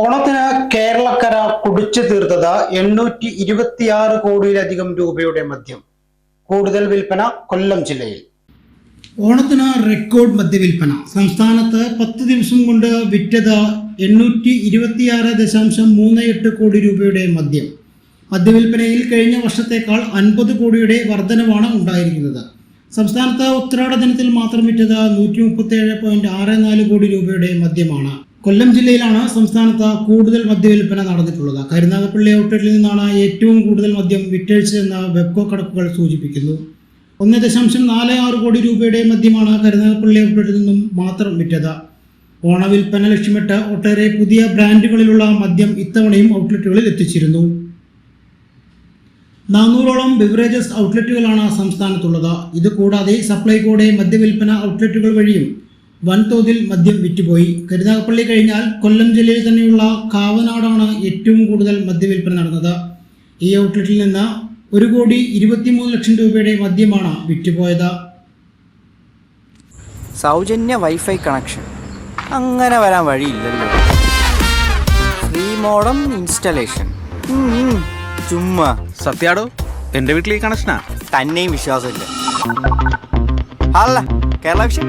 ഓണത്തിന് കേരളക്കര കുടിച്ചു തീർത്തത് എണ്ണൂറ്റി ഇരുപത്തിയാറ് കോടിയിലധികം രൂപയുടെ മദ്യം. കൂടുതൽ വിൽപ്പന കൊല്ലം ജില്ലയിൽ. ഓണത്തിന് റെക്കോർഡ് മദ്യവിൽപ്പന സംസ്ഥാനത്ത് പത്ത് ദിവസം കൊണ്ട് വിറ്റത് എണ്ണൂറ്റി ഇരുപത്തിയാറ് ദശാംശം മൂന്ന് എട്ട് കോടി രൂപയുടെ മദ്യം. മദ്യവിൽപ്പനയിൽ കഴിഞ്ഞ വർഷത്തേക്കാൾ അൻപത് കോടിയുടെ വർധനവാണ് ഉണ്ടായിരിക്കുന്നത്. സംസ്ഥാനത്ത് ഉത്രാട ദിനത്തിൽ മാത്രം വിറ്റത് നൂറ്റി മുപ്പത്തി ഏഴ് പോയിന്റ് ആറ് നാല് കോടി രൂപയുടെ മദ്യമാണ്. കൊല്ലം ജില്ലയിലാണ് സംസ്ഥാനത്ത് കൂടുതൽ മദ്യവിൽപ്പന നടന്നിട്ടുള്ളത്. കരുനാഗപ്പള്ളി ഔട്ട്ലെറ്റിൽ നിന്നാണ് ഏറ്റവും കൂടുതൽ മദ്യം വിറ്റഴിച്ചതെന്ന് വെബ്കോ കണക്കുകൾ സൂചിപ്പിക്കുന്നു. ഒന്ന് ദശാംശം നാല് ആറ് കോടി രൂപയുടെ മദ്യമാണ് കരുനാഗപ്പള്ളി ഔട്ട്ലെറ്റിൽ നിന്നും മാത്രം വിറ്റത്. ഓണവിൽപ്പന ലക്ഷ്യമിട്ട് ഒട്ടേറെ പുതിയ ബ്രാൻഡുകളിലുള്ള മദ്യം ഇത്തവണയും ഔട്ട്ലെറ്റുകളിൽ എത്തിച്ചിരുന്നു. നാനൂറോളം ബിവറേജസ് ഔട്ട്ലെറ്റുകളാണ് സംസ്ഥാനത്തുള്ളത്. ഇത് കൂടാതെ സപ്ലൈകോയുടെ മദ്യവിൽപ്പന ഔട്ട്ലെറ്റുകൾ വഴിയും വൻതോതിൽ മദ്യം വിറ്റുപോയി. കരുനാഗപ്പള്ളി കഴിഞ്ഞാൽ കൊല്ലം ജില്ലയിൽ തന്നെയുള്ള കാവനാടാണ് ഏറ്റവും കൂടുതൽ മദ്യവിൽപ്പന നടന്നത്. ഈ ഔട്ട്ലെറ്റിൽ നിന്ന് ഒരു കോടി ഇരുപത്തിമൂന്ന് ലക്ഷം രൂപയുടെ മദ്യമാണ് വിറ്റുപോയത്. സൗജന്യ വൈഫൈ കണക്ഷൻ. അങ്ങനെ വരാൻ വഴിയില്ലല്ലോ ഫ്രീ മോഡം ഇൻസ്റ്റലേഷൻ. ചുമ്മാ. സത്യാടോ എന്റെ വീട്ടിൽ ഈ കണക്ഷനാ? തന്നെയും വിശ്വാസമില്ല. അല്ല കേരള വിഷൻ